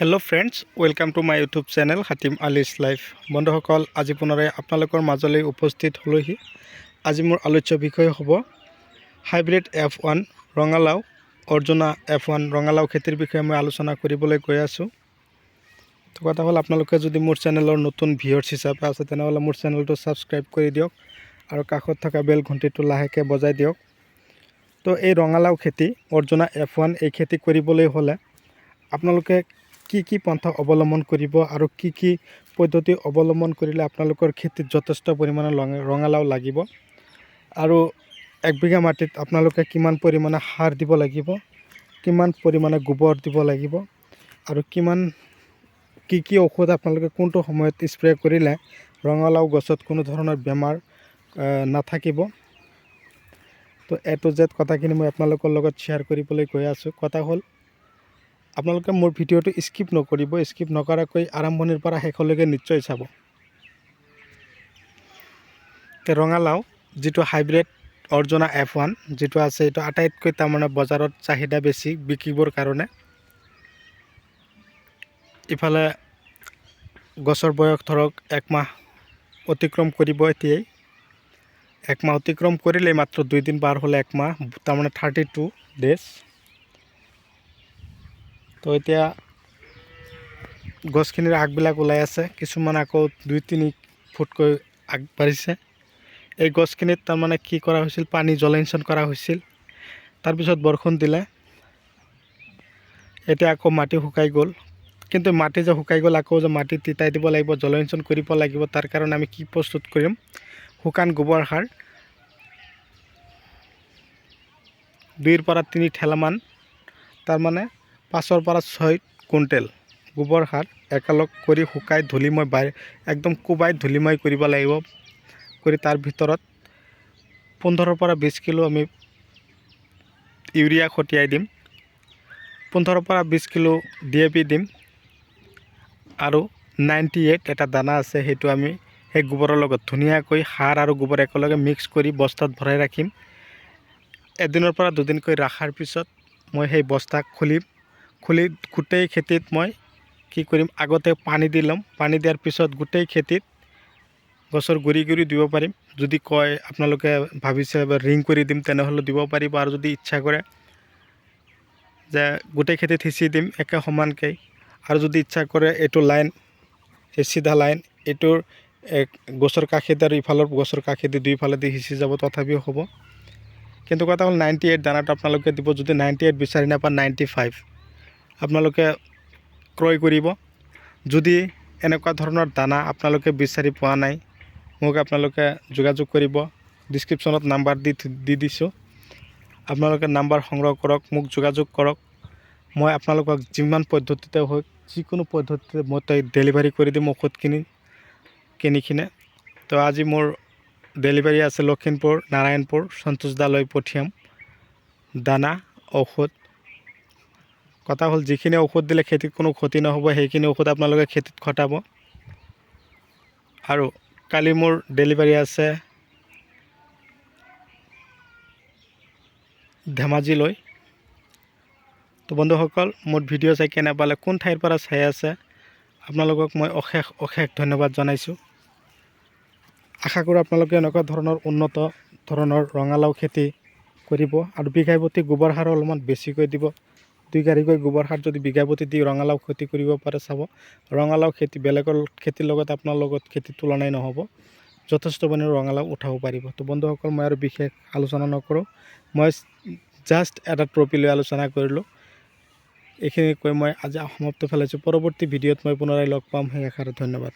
Hello' friends welcome to my YouTube channel Hatim Ali's life বন্ধুসকল, আজি পুনৰাই আপোনালোকৰ মাজলৈ উপস্থিত হ'লোহি। আজি মোৰ আলোচ্য বিষয় হ'ব হাইব্ৰিড এফ ওৱান ৰঙালাও। অৰ্জুনা এফ ওৱান ৰঙালাও খেতিৰ বিষয়ে মই আলোচনা কৰিবলৈ গৈ আছোঁ। তো কথা হ'ল, আপোনালোকে যদি মোৰ চেনেলৰ নতুন ভিউৱাৰ্ছ হিচাপে আছে, তেনেহ'লে মোৰ চেনেলটো ছাবস্ক্ৰাইব কৰি দিয়ক আৰু কাষত থকা বেল ঘণ্টিটো লাহেকৈ বজাই দিয়ক। তো এই ৰঙালাও খেতি, অৰ্জুনা এফ ওৱান এই খেতি কৰিবলৈ হ'লে আপোনালোকে কি কি পন্থা অৱলম্বন কৰিব আৰু কি কি পদ্ধতি অৱলম্বন কৰিলে আপোনালোকৰ খেতিত যথেষ্ট পৰিমাণে ৰঙালাও লাগিব? আৰু এক বিঘা মাটিত আপোনালোকে কিমান পৰিমাণে সাৰ দিব লাগিব? কিমান পৰিমাণে গোবৰ দিব লাগিব? আৰু কিমান কি কি ঔষধ আপোনালোকে কোনটো সময়ত স্প্ৰে কৰিলে ৰঙালাও গছত কোনো ধৰণৰ বেমাৰ নাথাকিব? তো এ টু জেড কথাখিনি মই আপোনালোকৰ লগত শ্বেয়াৰ কৰিবলৈ গৈ আছোঁ। কথা হ'ল আপোনালোকে মোৰ ভিডিঅ'টো স্কিপ নকৰিব স্কিপ নকৰাকৈ আৰম্ভণিৰ পৰা শেষলৈকে নিশ্চয় চাব। ৰঙালাও, যিটো হাইব্ৰিড অৰ্জুনা এফ ওৱান যিটো আছে, এইটো আটাইতকৈ তাৰমানে বজাৰত চাহিদা বেছি বিকিবৰ কাৰণে। ইফালে, গছৰ বয়স ধৰক একমাহ অতিক্ৰম কৰিব এতিয়াই। একমাহ অতিক্ৰম কৰিলেই মাত্ৰ দুইদিন পাৰ হ'লে একমাহ তাৰমানে থাৰ্টি টু ডেজ তো এতিয়া গছখিনিৰ আগবিলাক ওলাই আছে। কিছুমান আকৌ দুই, তিনি ফুটকৈ আগবাঢ়িছে এই গছখিনিত তাৰমানে কি কৰা হৈছিল? পানী জলসিঞ্চন কৰা হৈছিল। তাৰপিছত বৰষুণ দিলে। এতিয়া আকৌ মাটি শুকাই গ'ল। কিন্তু মাটি যে শুকাই গ'ল, আকৌ যে মাটি তিতাই দিব লাগিব জলসিঞ্চন কৰিব লাগিব, তাৰ কাৰণে আমি কি প্ৰস্তুত কৰিম? শুকান গোবৰ সাৰ। দুইৰ পৰা তিনি ঠেলামান, তাৰমানে পাঁচৰ পৰা ছয় কুইণ্টেল গোবৰ সাৰ একেলগ কৰি শুকাই ধূলিময় বাই একদম কোবাই ধূলিময় কৰিব লাগিব। কৰি তাৰ ভিতৰত পোন্ধৰৰ পৰা বিছ কিলো আমি ইউৰিয়া ছটিয়াই দিম। পোন্ধৰৰ পৰা বিছ কিলো ডি এ পি দিম। আৰু নাইণ্টি এইট এটা দানা আছে, সেইটো আমি সেই গোবৰৰ লগত ধুনীয়াকৈ সাৰ আৰু গোবৰ একেলগে মিক্স কৰি বস্তাত ভৰাই ৰাখিম। এদিনৰ পৰা দুদিনকৈ ৰখাৰ পিছত মই সেই বস্তা খুলিম। খুলি গোটেই খেতিত মই কি কৰিম, আগতে পানী দি ল'ম। পানী দিয়াৰ পিছত গোটেই খেতিত গছৰ গুৰি গুৰি দিব পাৰিম। যদি কয়, আপোনালোকে ভাবিছে ৰিং কৰি দিম তেনেহ'লে দিব পাৰিব। আৰু যদি ইচ্ছা কৰে যে গোটেই খেতিত সিঁচি দিম, একে সমানকৈ আৰু যদি ইচ্ছা কৰে এইটো লাইন, এই চিধা লাইন, এইটোৰ গছৰ কাষেদি আৰু ইফালৰ গছৰ কাষেদি দুইফালেদি সিঁচি যাব, তথাপিও হ'ব। কিন্তু কথা হ'ল নাইণ্টি এইট দানাটো আপোনালোকে দিব। যদি নাইণ্টি এইট বিচাৰি নাপায় নাইণ্টি ফাইভ আপোনালোকে ক্ৰয় কৰিব। যদি এনেকুৱা ধৰণৰ দানা আপোনালোকে বিচাৰি পোৱা নাই, মোক আপোনালোকে যোগাযোগ কৰিব। ডিছক্ৰিপশ্যনত নাম্বাৰ দি দি দিছোঁ। আপোনালোকে নাম্বাৰ সংগ্ৰহ কৰক, মোক যোগাযোগ কৰক। মই আপোনালোকক যিমান পদ্ধতিতে হওক, যিকোনো পদ্ধতিতে মই তাই ডেলিভাৰী কৰি দিম ঔষধখিনি কিনি কিনে। তো আজি মোৰ ডেলিভাৰী আছে লখিমপুৰ, নাৰায়ণপুৰ সন্তোষদালৈ পঠিয়াম। দানা, ঔষধ কথা হ'ল, যিখিনি ঔষধ দিলে খেতিত কোনো ক্ষতি নহ'ব, সেইখিনি ঔষধ আপোনালোকে খেতিত খটাব। আৰু কালি মোৰ ডেলিভাৰী আছে ধেমাজিলৈ তো বন্ধুসকল, মোৰ ভিডিঅ' চাই কেনে পালে, কোন ঠাইৰ পৰা চাই আছে, আপোনালোকক মই অশেষ অশেষ ধন্যবাদ জনাইছোঁ। আশা কৰোঁ আপোনালোকে এনেকুৱা ধৰণৰ উন্নত ধৰণৰ ৰঙালাও খেতি কৰিব আৰু বিঘাই প্ৰতি গোবৰ সাৰ অলপমান বেছিকৈ দিব। দুই গাড়ীকৈ গোবৰ সাৰ যদি বিঘা প্ৰতি দি ৰঙালাও খেতি কৰিব পাৰে চাব। ৰঙালাও খেতি বেলেগৰ খেতিৰ লগত আপোনাৰ লগত খেতিৰ তুলনাই নহ'ব। যথেষ্ট পৰিমাণে ৰঙালাও উঠাব পাৰিব। তো বন্ধুসকল, মই আৰু বিশেষ আলোচনা নকৰোঁ। মই জাষ্ট এটা ট্ৰপি লৈ আলোচনা কৰিলোঁ। এইখিনি কৈ মই আজি সমাপ্ত পেলাইছোঁ পৰৱৰ্তী ভিডিঅ'ত মই পুনৰাই লগ পাম। সেই আশাৰে ধন্যবাদ।